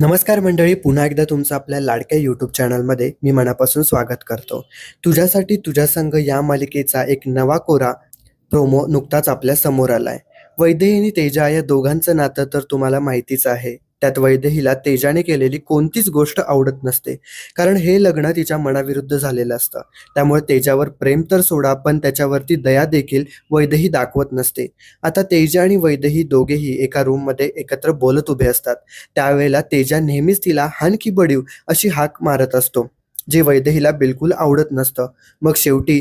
नमस्कार मंडळी पुन्हा एकदा तुमचं आपल्या लाडक्या यूट्यूब चॅनलमध्ये मी मनापासून स्वागत करतो. तुझ्यासाठी तुझ्या संघ या मालिकेचा एक नवा कोरा प्रोमो नुकताच आपल्यासमोर आलाय. वैदेही आणि तेजा या दोघांचं नातं तर तुम्हाला माहितीच आहे. त्यात वैदेहीला तेजाने केलेली कोणतीच गोष्ट आवडत नसते. कारण हे लग्न तिच्या मनाविरुद्ध झालेलं असतं. त्यामुळे तेजावर प्रेम तर सोडा पण त्याच्यावरती दया देखील वैदेही दाखवत नसते. आता तेजा आणि वैदेही दोघेही एका रूममध्ये एकत्र बोलत उभे असतात. त्यावेळेला तेजा नेहमीच तिला हान की बडीव अशी हाक मारत असतो जे वैदेहीला बिलकुल आवडत नसतं. मग शेवटी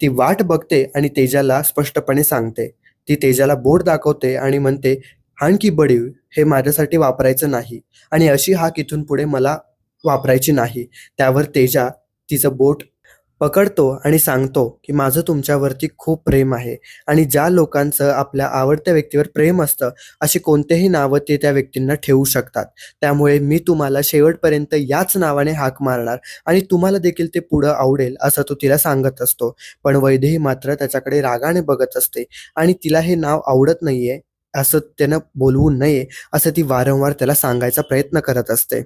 ती वाट बघते आणि तेजाला स्पष्टपणे सांगते. ती तेजाला बोट दाखवते आणि म्हणते आणखी की बडीव हे माझ्यासाठी वापरायचं नाही. आणि अशी हाक इथून पुढे मला वापरायची नाही. त्यावर तेजा तिचं बोट पकडतो आणि सांगतो की माझं तुमच्यावरती खूप प्रेम आहे. आणि ज्या लोकांचं आपल्या आवडत्या व्यक्तीवर प्रेम असतं अशी कोणतेही नावं ते त्या व्यक्तींना ठेवू शकतात. त्यामुळे मी तुम्हाला शेवटपर्यंत याच नावाने हाक मारणार आणि तुम्हाला देखील ते पुढं आवडेल असं तो तिला सांगत असतो. पण वैदेही मात्र त्याच्याकडे रागाने बघत असते आणि तिला हे नाव आवडत नाहीये. असं त्यानं बोलवू नये असं ती वारंवार त्याला सांगायचा प्रयत्न करत असते.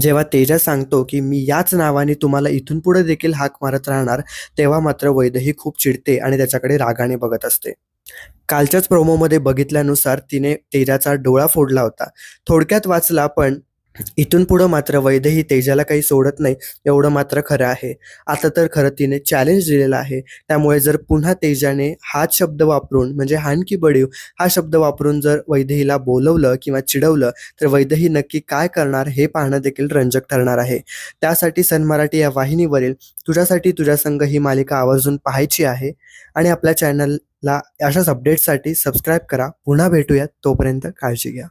जेव्हा तेजा सांगतो की मी याच नावाने तुम्हाला इथून पुढे देखील हाक मारत राहणार तेव्हा मात्र वैदही खूप चिडते आणि त्याच्याकडे रागाने बघत असते. कालच्याच प्रोमोमध्ये बघितल्यानुसार तिने तेजाचा डोळा फोडला होता. थोडक्यात वाचला पण इथून पुढं मात्र वैदेही तेजाला काही सोडत नाही एवढं मात्र खरं आहे. आता तर खरं तिने चॅलेंज दिलेलं आहे. त्यामुळे जर पुन्हा तेजाने हाच शब्द वापरून म्हणजे हानकी बडीव हा शब्द वापरून जर वैदेहीला बोलवलं किंवा चिडवलं तर वैद्यही नक्की काय करणार हे पाहणं देखील रंजक ठरणार आहे. त्यासाठी सन मराठी या वाहिनीवरील तुझ्यासाठी तुझ्या संघ ही मालिका आवर्जून पाहायची आहे. आणि आपल्या चॅनलला अशाच अपडेट्ससाठी सबस्क्राईब करा. पुन्हा भेटूयात. तोपर्यंत काळजी घ्या.